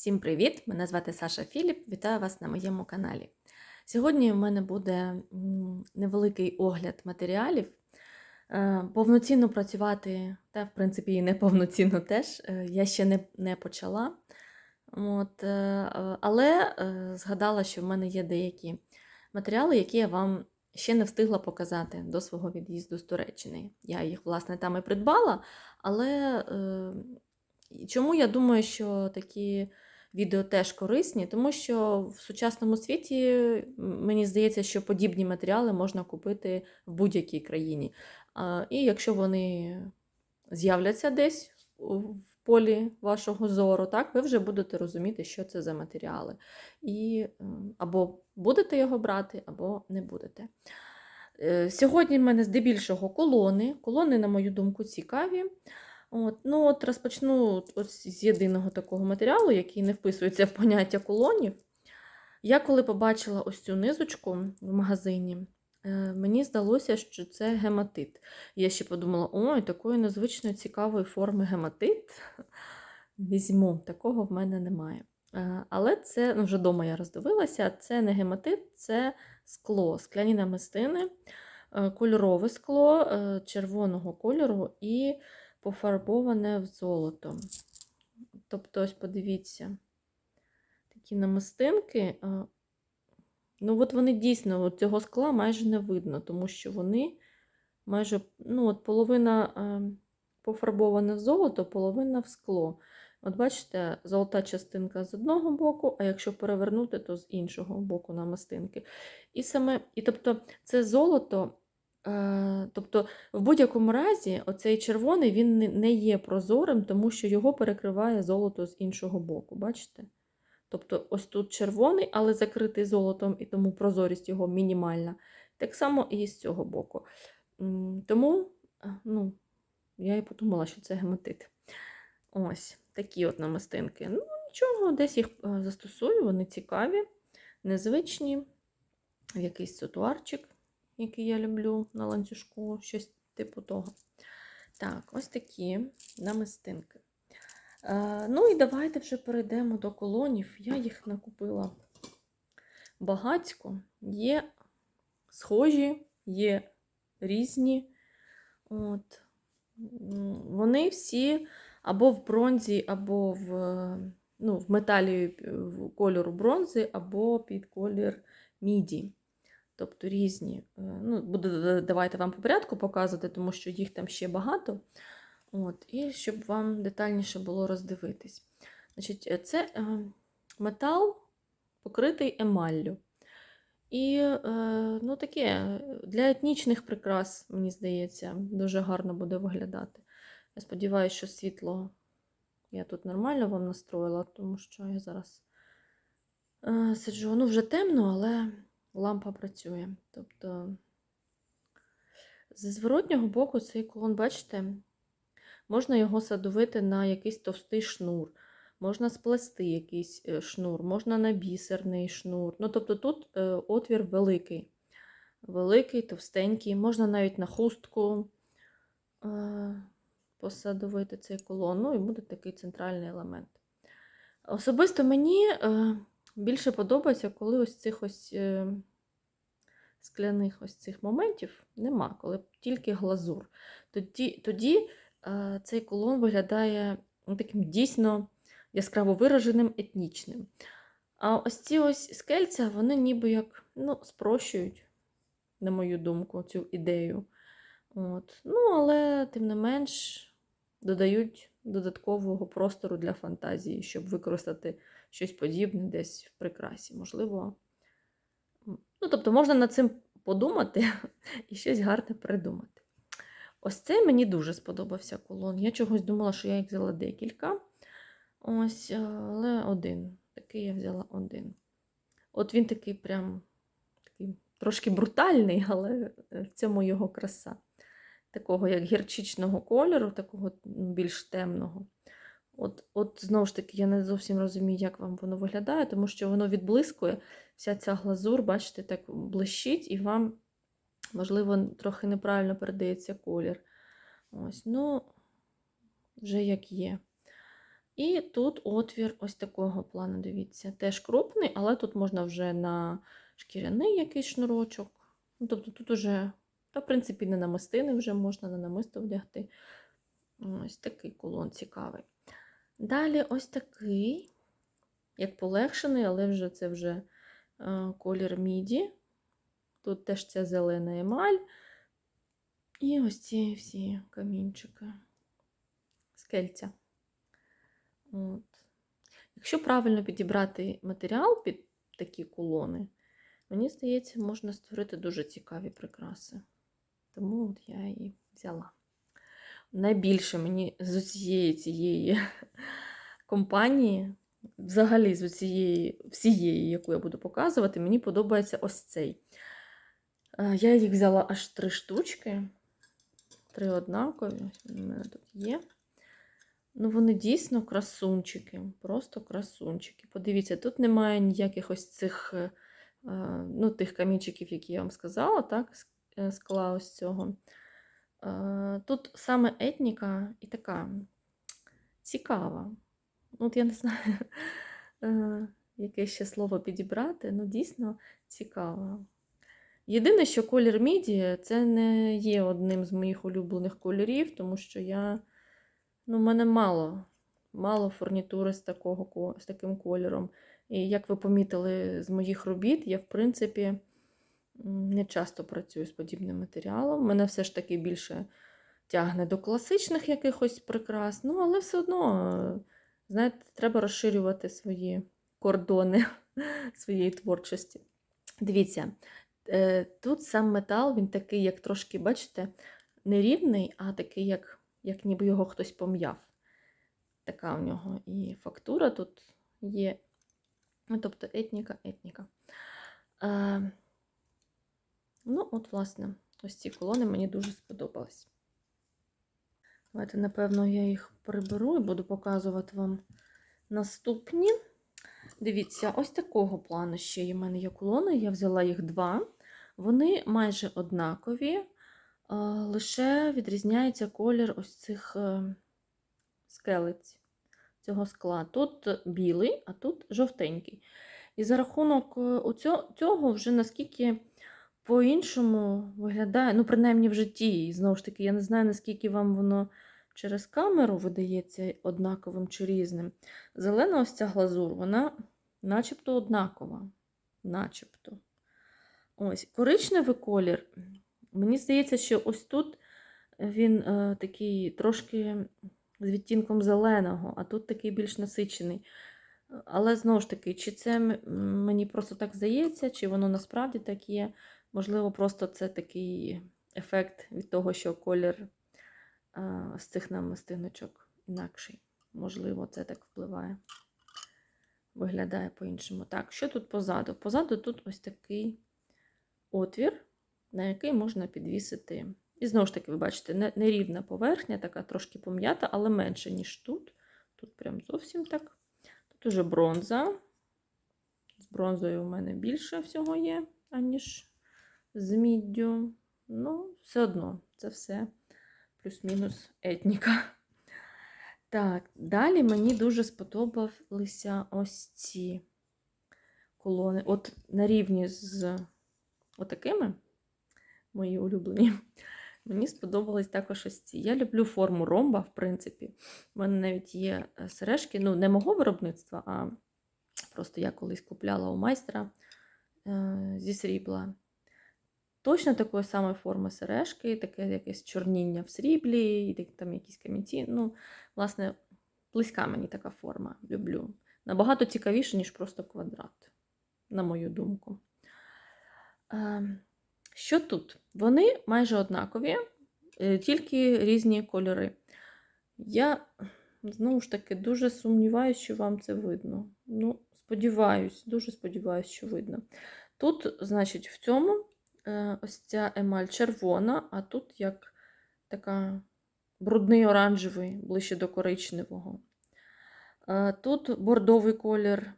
Всім привіт! Мене звати Саша Філіп. Вітаю вас на моєму каналі. Сьогодні у мене буде невеликий огляд матеріалів. Е, Повноцінно працювати, та в принципі і неповноцінно теж, е, я ще не, не почала. От, е, але згадала, що в мене є деякі матеріали, які я вам ще не встигла показати до свого від'їзду з Туреччини. Я їх, власне, там і придбала, але чому я думаю, що такі відео теж корисні, тому що в сучасному світі мені здається, що подібні матеріали можна купити в будь-якій країні. І якщо вони з'являться десь в полі вашого зору, так, ви вже будете розуміти, що це за матеріали. І або будете його брати, або не будете. Е, Сьогодні в мене здебільшого колони. Колони, на мою думку, цікаві. От, ну от розпочну ось з єдиного такого матеріалу, який не вписується в поняття колонів. Я коли побачила ось цю низочку в магазині, е, мені здалося, що це гематит. Я ще подумала, ой, такої незвичної цікавої форми гематит. Візьму, такого в мене немає. Е, Але це ну, вже вдома я роздивилася, це не гематит, це скло, скляні намистини, е, кольорове скло червоного кольору і пофарбоване в золото. Тобто, ось подивіться, такі намистинки. Ну, от вони дійсно от цього скла майже не видно, тому що вони майже ну, от половина е, пофарбована в золото, половина в скло. От бачите, золота частинка з одного боку, а якщо перевернути, то з іншого боку намистинки. І саме, і тобто це золото, тобто в будь-якому разі оцей червоний він не- є прозорим, тому що його перекриває золото з іншого боку. Бачите? Тобто ось тут червоний, але закритий золотом, і тому прозорість його мінімальна. Так само і з цього боку. Тому е, ну, я і подумала, що це гематит. Ось такі от намистинки. Ну, нічого, десь їх е, застосую, вони цікаві, незвичні. В якийсь сотуарчик, який я люблю на ланцюжку, щось типу того. Так, ось такі намистинки. Е, ну і давайте вже перейдемо до колонів. Я їх накупила багацько. Є схожі, є різні. От. Вони всі або в бронзі, або в, ну, в металі е, в кольору бронзи, або під колір міді. Тобто різні. Е, Ну, буду давайте вам по порядку показувати, тому що їх там ще багато. От, і щоб вам детальніше було роздивитись. Значить, е, це е, метал покритий емаллю. І ну, таке для етнічних прикрас, мені здається, дуже гарно буде виглядати. Я сподіваюся, що світло я тут нормально вам настроїла, тому що я зараз сиджу. Ну, вже темно, але лампа працює. Тобто, зі зворотнього боку цей колон, бачите, можна його садовити на якийсь товстий шнур, можна сплести якийсь е, шнур, можна на бісерний шнур. Ну, тобто тут е, отвір великий. Великий, товстенький, можна навіть на хустку е, посадовити цей колон. Ну і буде такий центральний елемент. Особисто мені більше подобається, коли ось цих ось е, скляних ось цих моментів нема, коли тільки глазур. Тоді, тоді е, цей колон виглядає ну, таким дійсно яскраво вираженим, етнічним. А ось ці ось скельця, вони ніби як ну, спрощують, на мою думку, цю ідею. От. Ну, але, тим не менш, додають додаткового простору для фантазії, щоб використати щось подібне десь в прикрасі. Можливо. Ну, тобто, можна над цим подумати і щось гарне придумати. Ось цей мені дуже сподобався колон. Я чогось думала, що я їх взяла декілька. Ось, е, але один. Такий я взяла один. От він такий прям такий трошки брутальний, але е, в цьому його краса. Такого як гірчичного кольору, такого більш темного. От, от знову ж таки, я не зовсім розумію, як вам воно виглядає, тому що воно відблискує. Вся ця глазур, бачите, так блищить, і вам, можливо, трохи неправильно передається колір. Ось, ну, вже як є. І тут отвір ось такого плану, дивіться, теж крупний, але тут можна вже на шкіряний якийсь шнурочок. Ну, тобто тут уже, та, в принципі, не намистини вже можна на намисто вдягти. Ось такий кулон цікавий. Далі ось такий, як полегшений, але вже це вже е, колір міді. Тут теж ця зелена емаль. І ось ці всі камінчики. Скельця. От. Якщо правильно підібрати матеріал під такі кулони, мені здається, можна створити дуже цікаві прикраси. Тому от я її взяла. Найбільше мені з усієї цієї компанії, взагалі з усієї, всієї, яку я буду показувати, мені подобається ось цей. Е, Я їх взяла аж три штучки. Три однакові. В мене тут є. Ну, вони дійсно красунчики, просто красунчики. Подивіться, тут немає ніяких ось цих е, е, ну, тих камінчиків, які я вам сказала, так, скла ось цього. Е, Тут саме етніка і така цікава. Ну, От я не знаю, е, яке ще слово підібрати, ну дійсно цікава. Єдине, що колір міді це не є одним з моїх улюблених кольорів, тому що я, ну, в мене мало, мало фурнітури з, такого, з таким кольором. І як ви помітили з моїх робіт, я, в принципі, не часто працюю з подібним матеріалом. Мене все ж таки більше тягне до класичних якихось прикрас, ну, але все одно, е, знаєте, треба розширювати свої кордони своєї творчості. Дивіться, е, тут сам метал, він такий, як трошки, бачите, не рівний, а такий, як, як ніби його хтось пом'яв. Така у нього і фактура тут є. Ну, тобто етніка, етніка. Ну, от, власне, ось ці колони мені дуже сподобались. Давайте, напевно, я їх приберу і буду показувати вам наступні. Дивіться, ось такого плану ще є в мене є колони. Я взяла їх два. Вони майже однакові, е, лише відрізняється колір ось цих е, скелець цього скла. Тут білий, а тут жовтенький. І за рахунок е, цього вже наскільки по-іншому виглядає, ну, принаймні в житті. І знову ж таки, я не знаю, наскільки вам воно через камеру видається однаковим чи різним. Зелена ось ця глазур, вона начебто однакова. Начебто. Ось, коричневий колір. Мені здається, що ось тут він е, такий трошки з відтінком зеленого, а тут такий більш насичений. Але знову ж таки, чи це мені просто так здається, чи воно насправді так є. Можливо, просто це такий ефект від того, що колір з цих намистиночок інакший. Можливо, це так впливає. Виглядає по-іншому. Так, що тут позаду? Позаду тут ось такий отвір, на який можна підвісити. І знову ж таки, ви бачите, нерівна поверхня, така трошки пом'ята, але менше, ніж тут. Тут прям зовсім так. Тут уже бронза. З бронзою у мене більше всього є, аніж з міддю. Ну, все одно, це все плюс-мінус етніка. Так, далі мені дуже сподобалися ось ці колони. От на рівні з отакими, мої улюблені, мені сподобались також ось ці. Я люблю форму ромба, в принципі. У мене навіть є е, сережки, ну, не мого виробництва, а просто я колись купляла у майстра е, зі срібла. Точно такої самої форми сережки, таке якесь чорніння в сріблі, і там якісь камінці. Ну, власне, близька мені така форма. Люблю. Набагато цікавіше, ніж просто квадрат, на мою думку. Е, Що тут? Вони майже однакові, е, тільки різні кольори. Я знову ж таки дуже сумніваюся, що вам це видно. Ну, сподіваюсь, дуже сподіваюся, що видно. Тут, значить, в цьому ось ця емаль червона, а тут як така брудний оранжевий, ближче до коричневого. Е, Тут бордовий колір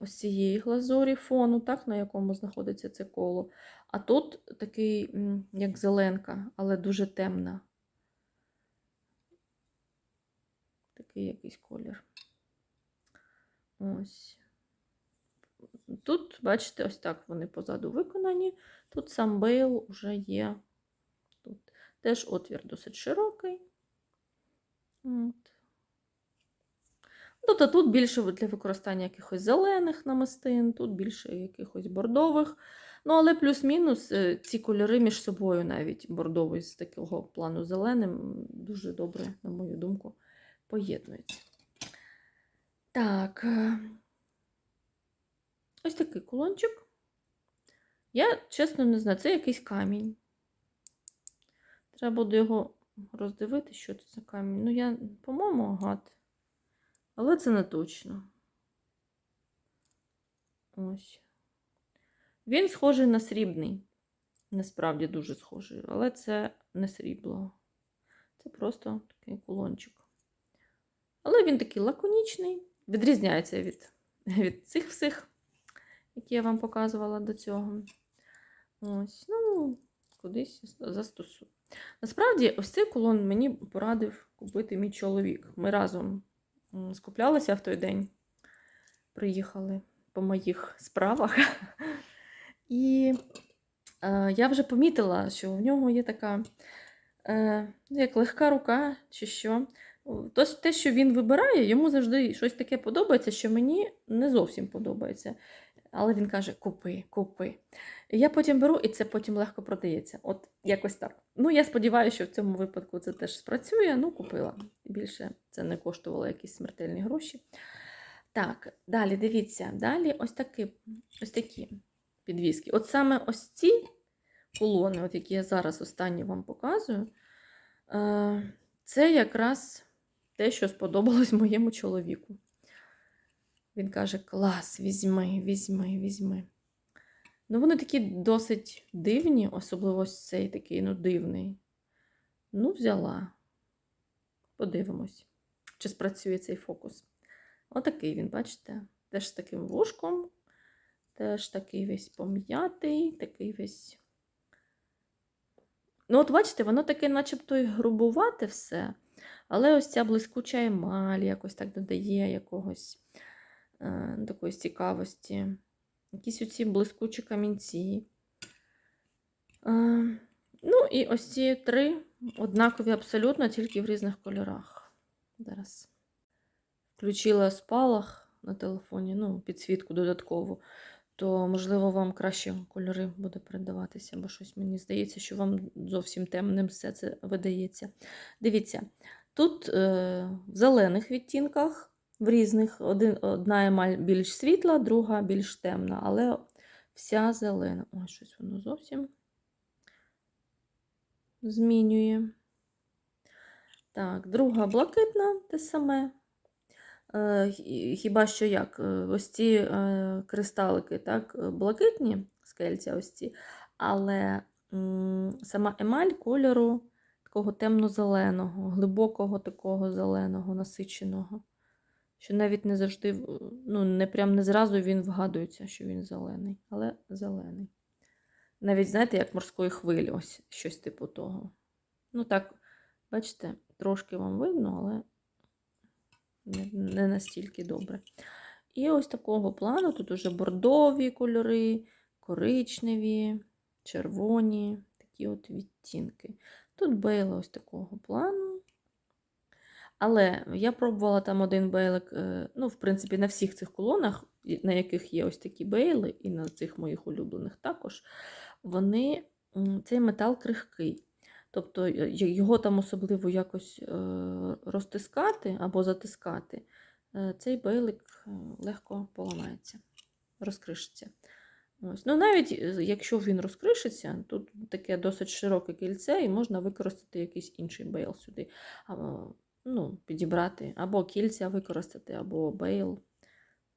ось цієї глазурі фону, так, на якому знаходиться це коло. А тут такий, як зеленка, але дуже темна. Такий якийсь колір. Ось. Тут, бачите, ось так вони позаду виконані. Тут сам бейл вже є. Тут теж отвір досить широкий. От. Тобто тут більше для використання якихось зелених намистин, тут більше якихось бордових. Ну, але плюс-мінус е, ці кольори між собою, навіть бордовий з такого плану зеленим, дуже добре, на мою думку, поєднуються. Так, е, ось такий кулончик. Я чесно не знаю, це якийсь камінь. Треба буде його роздивити, що це за камінь. Ну, я, по-моєму, агат. Але це не точно. Ось. Він схожий на срібний. Насправді дуже схожий, але це не срібло. Це просто такий кулончик. Але він такий лаконічний, відрізняється від, від цих всіх, які я вам показувала до цього. Ось, ну, кудись застосую. Насправді, ось цей кулон мені порадив купити мій чоловік. Ми разом скуплялися в той день, приїхали по моїх справах. І е, я вже помітила, що в нього є така е, ну, як легка рука, чи що. То, те, що він вибирає, йому завжди щось таке подобається, що мені не зовсім подобається. Але він каже: купи, купи. Я потім беру, і це потім легко продається. От якось так. Ну, я сподіваюся, що в цьому випадку це теж спрацює. Ну, купила. Більше це не коштувало якісь смертельні гроші. Так, далі дивіться, далі ось такі, ось такі підвіски. От саме ось ці колони, от які я зараз останні вам показую, е, це якраз те, що сподобалось моєму чоловіку. Він каже: клас, візьми, візьми, візьми. Ну, вони такі досить дивні, особливо цей такий, ну, дивний. Ну, взяла. Подивимось, чи спрацює цей фокус. Отакий він, бачите? Теж з таким вушком, теж такий весь пом'ятий, такий весь. Ну, от бачите, воно таке, начебто, і грубувате все, але ось ця блискуча емаль якось так додає якогось такої цікавості. Якісь оці блискучі камінці. Ну, і ось ці три однакові абсолютно, тільки в різних кольорах. Зараз включила спалах на телефоні, ну, підсвітку додаткову, то, можливо, вам краще кольори буде передаватися, бо щось мені здається, що вам зовсім темним все це видається. Дивіться, тут е, в зелених відтінках, в різних, один, одна емаль більш світла, друга більш темна, але вся зелена. Ой, щось воно зовсім змінює. Так, друга блакитна те саме. Е, Хіба що як? е, Ось ці е, кристалики, так, блакитні скельця ось ці, але сама емаль кольору такого темно-зеленого, глибокого такого зеленого, насиченого. Що навіть не завжди, ну, не прям не зразу він вгадується, що він зелений, але зелений. Навіть, знаєте, як морської хвилі, ось щось типу того. Ну так, бачите, трошки вам видно, але не, настільки добре. І ось такого плану тут уже бордові кольори, коричневі, червоні, такі от відтінки. Тут бейли ось такого плану. Але я пробувала там один бейлик, е, ну, в принципі, на всіх цих колонах, на яких є ось такі бейли, і на цих моїх улюблених також, вони, цей метал крихкий. Тобто е, його там особливо якось е, розтискати або затискати, цей бейлик легко поламається, розкришиться. Ось. Ну, навіть якщо він розкришиться, тут таке досить широке кільце, і можна використати якийсь інший бейл сюди. Ну, підібрати, або кільця використати, або бейл,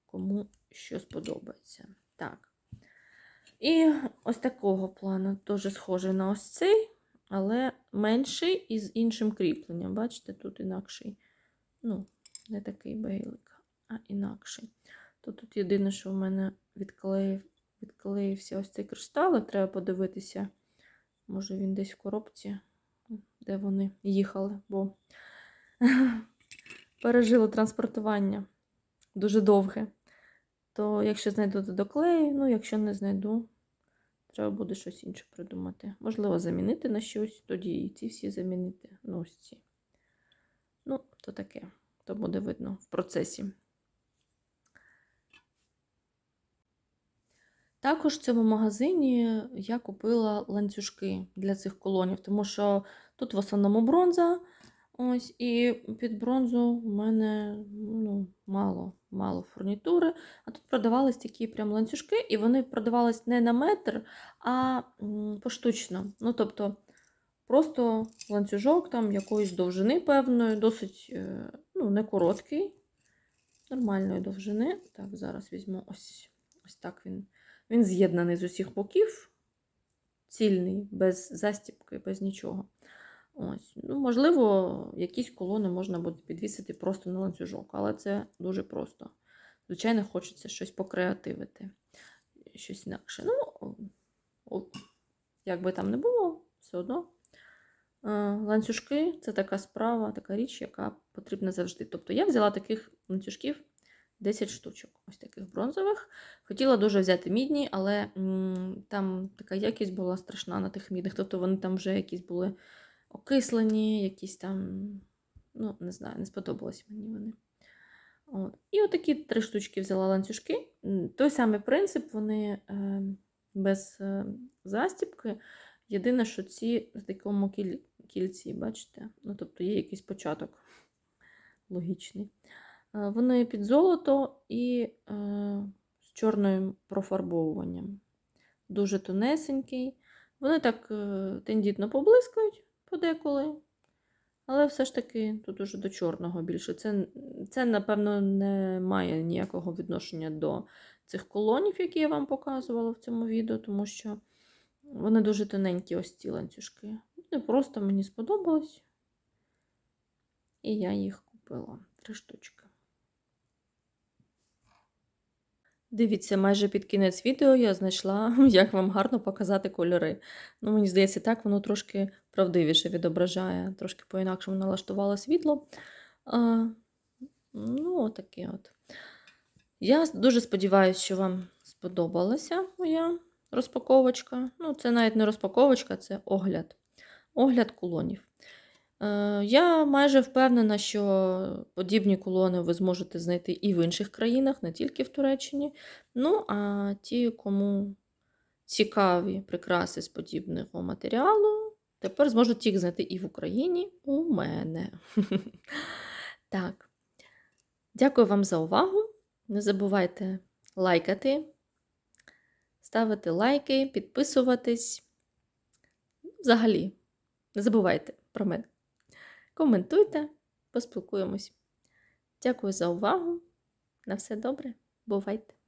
кому що сподобається. Так. І ось такого плану теж схожий на ось цей, але менший і з іншим кріпленням. Бачите, тут інакший. Ну, не такий бейлик, а інакший. То тут єдине, що в мене відклеїв, відклеївся ось цей кришталик. Треба подивитися, може він десь в коробці, де вони їхали, бо пережили транспортування. дуже довге. То якщо знайду, то доклею, ну, якщо не знайду, треба буде щось інше придумати. Можливо, замінити на щось, тоді і ці всі замінити. Ну, ось ці. Ну, то таке, то буде видно в процесі. Також в цьому магазині я купила ланцюжки для цих колонів, тому що тут в основному бронза. Ось, і під бронзу в мене ну, мало, мало фурнітури. А тут продавались такі прям ланцюжки, і вони продавались не на метр, а поштучно. Ну, тобто, просто ланцюжок там якоїсь довжини певної, досить е, ну, не короткий, нормальної довжини. Так, зараз візьму ось, ось так він. Він з'єднаний з усіх боків, цільний, без застіпки, без нічого. Ось. Ну, можливо, якісь колони можна буде підвісити просто на ланцюжок, але це дуже просто. Звичайно, хочеться щось покреативити, щось інакше. Ну, як би там не було, все одно. Е, Ланцюжки це така справа, така річ, яка потрібна завжди. Тобто я взяла таких ланцюжків 10 штучок, ось таких бронзових. Хотіла дуже взяти мідні, але м, там така якість була страшна на тих мідних. Тобто вони там вже якісь були окислені, якісь там, ну, не знаю, не сподобалось мені вони. От. І отакі три штучки взяла ланцюжки. Той самий принцип, вони е, без е, застіпки. Єдине, що ці в такому кіль... кільці, бачите? Ну, тобто є якийсь початок логічний. Е, Вони під золото і е, з чорним профарбовуванням. Дуже тонесенький. Вони так е, тендітно поблискують подеколи, але все ж таки тут уже до чорного більше. Це, це, напевно, не має ніякого відношення до цих колонів, які я вам показувала в цьому відео, тому що вони дуже тоненькі, ось ці ланцюжки. Вони просто мені сподобались. І я їх купила. Три штучки. Дивіться, майже під кінець відео я знайшла, як вам гарно показати кольори. Ну, мені здається, так воно трошки правдивіше відображає, трошки по-інакшому налаштувало світло. А, ну, отаке от. Я дуже сподіваюся, що вам сподобалася моя розпаковочка. Ну, це навіть не розпаковочка, це огляд. Огляд кулонів. Е, Я майже впевнена, що подібні колони ви зможете знайти і в інших країнах, не тільки в Туреччині. Ну, а ті, кому цікаві прикраси з подібного матеріалу, тепер зможуть їх знайти і в Україні у мене. Так. Дякую вам за увагу. Не забувайте лайкати, ставити лайки, підписуватись. Взагалі, не забувайте про мене. Коментуйте, поспілкуємось. Дякую за увагу. На все добре. Бувайте!